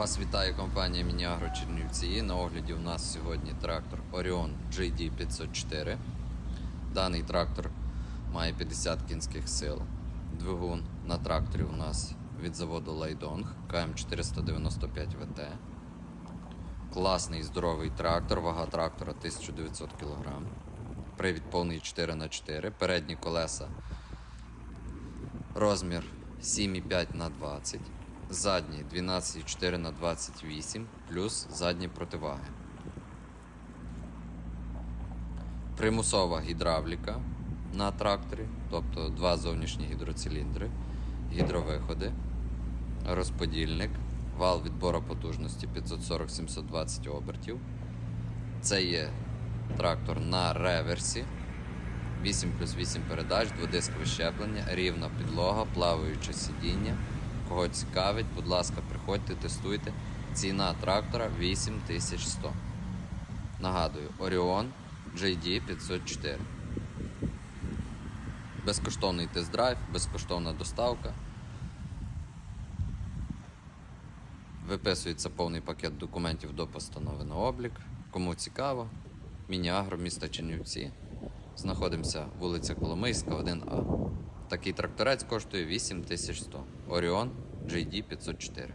Вас вітає компанія Мініагро Чернівці. На огляді у нас сьогодні трактор Orion JD 504. Даний трактор має 50 кінських сил. Двигун на тракторі у нас від заводу Лайдонг КМ495 ВТ. Класний здоровий трактор, вага трактора 1900 кг. Привід повний 4х4, передні колеса Розмір 7,5 на 20, задні 12,4 на 28 плюс задні противаги. Примусова гідравліка на тракторі, тобто два зовнішні гідроциліндри, гідровиходи, розподільник, вал відбору потужності 540-720 обертів. Це є трактор на реверсі. 8 плюс 8 передач, дводискове щеплення, рівна підлога, плаваюче сидіння. Кого цікавить, будь ласка, приходьте, тестуйте. Ціна трактора 8100. Нагадую, Orion JD 504. Безкоштовний тест-драйв, безкоштовна доставка. Виписується повний пакет документів до постанови на облік. Кому цікаво, Мініагро, міста Чернівці. Знаходимося вулиця Коломийська, 1А. Такий тракторець коштує 8100. Orion JD 504.